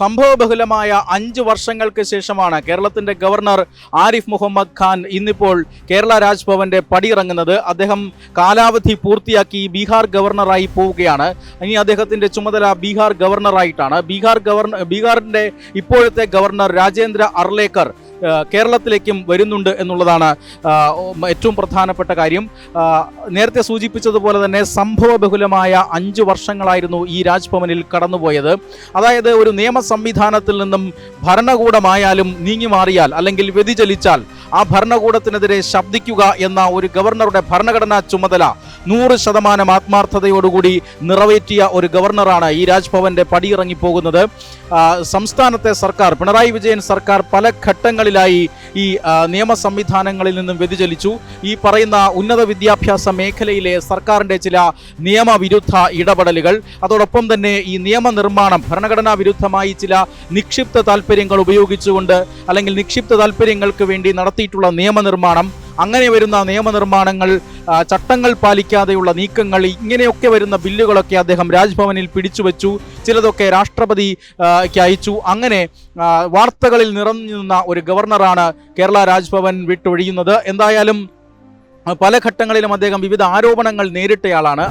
സംഭവബഹുലമായ അഞ്ച് വർഷങ്ങൾക്ക് ശേഷമാണ് കേരളത്തിന്റെ ഗവർണർ ആരിഫ് മുഹമ്മദ് ഖാൻ ഇന്നിപ്പോൾ കേരള രാജ്ഭവന്റെ പടിയിറങ്ങുന്നത്. അദ്ദേഹം കാലാവധി പൂർത്തിയാക്കി ബീഹാർ ഗവർണറായി പോവുകയാണ്. ഇനി അദ്ദേഹത്തിന്റെ ചുമതല ബീഹാർ ഗവർണറായിട്ടാണ്. ബീഹാർ ഗവർണർ ബീഹാറിന്റെ ഇപ്പോഴത്തെ ഗവർണർ രാജേന്ദ്ര അർലേക്കർ കേരളത്തിലേക്കും വരുന്നുണ്ട് എന്നുള്ളതാണ് ഏറ്റവും പ്രധാനപ്പെട്ട കാര്യം. നേരത്തെ സൂചിപ്പിച്ചതുപോലെ തന്നെ സംഭവബഹുലമായ അഞ്ച് വർഷങ്ങളായിരുന്നു ഈ രാജ്ഭവനിൽ കടന്നുപോയത്. അതായത് ഒരു നിയമ സംവിധാനത്തിൽ നിന്നും ഭരണകൂടമായാലും നീങ്ങി മാറിയാൽ അല്ലെങ്കിൽ വ്യതിചലിച്ചാൽ ആ ഭരണകൂടത്തിനെതിരെ ശബ്ദിക്കുക എന്ന ഒരു ഗവർണറുടെ ഭരണഘടനാ ചുമതല നൂറ് ശതമാനം ആത്മാർത്ഥതയോടുകൂടി നിറവേറ്റിയ ഒരു ഗവർണറാണ് ഈ രാജ്ഭവന്റെ പടിയിറങ്ങി പോകുന്നത് ആ, സംസ്ഥാനത്തെ സർക്കാർ പിണറായി വിജയൻ സർക്കാർ പല ഘട്ടങ്ങളിലായി ഈ നിയമ സംവിധാനങ്ങളിൽ നിന്നും വ്യതിചലിച്ചു. ഈ പറയുന്ന ഉന്നത വിദ്യാഭ്യാസ മേഖലയിലെ സർക്കാരിന്റെ ചില നിയമവിരുദ്ധ ഇടപെടലുകൾ അതോടൊപ്പം തന്നെ ഈ നിയമനിർമ്മാണം ഭരണഘടനാ വിരുദ്ധമായി ചില നിക്ഷിപ്ത താല്പര്യങ്ങൾ ഉപയോഗിച്ചുകൊണ്ട് അല്ലെങ്കിൽ നിക്ഷിപ്ത താല്പര്യങ്ങൾക്ക് വേണ്ടി നടത്തിയിട്ടുള്ള നിയമനിർമ്മാണം അങ്ങനെ വരുന്ന നിയമനിർമ്മാണങ്ങൾ ചട്ടങ്ങൾ പാലിക്കാതെയുള്ള നീക്കങ്ങൾ ഇങ്ങനെയൊക്കെ വരുന്ന ബില്ലുകളൊക്കെ അദ്ദേഹം രാജ്ഭവനിൽ പിടിച്ചുവെച്ചു. ചിലതൊക്കെ രാഷ്ട്രപതി അയച്ചു. അങ്ങനെ വാർത്തകളിൽ നിറഞ്ഞു നിന്ന ഒരു ഗവർണറാണ് കേരള രാജ്ഭവൻ വിട്ടൊഴിയുന്നത്. എന്തായാലും പല ഘട്ടങ്ങളിലും അദ്ദേഹം വിവിധ ആരോപണങ്ങൾ നേരിട്ടയാളാണ്.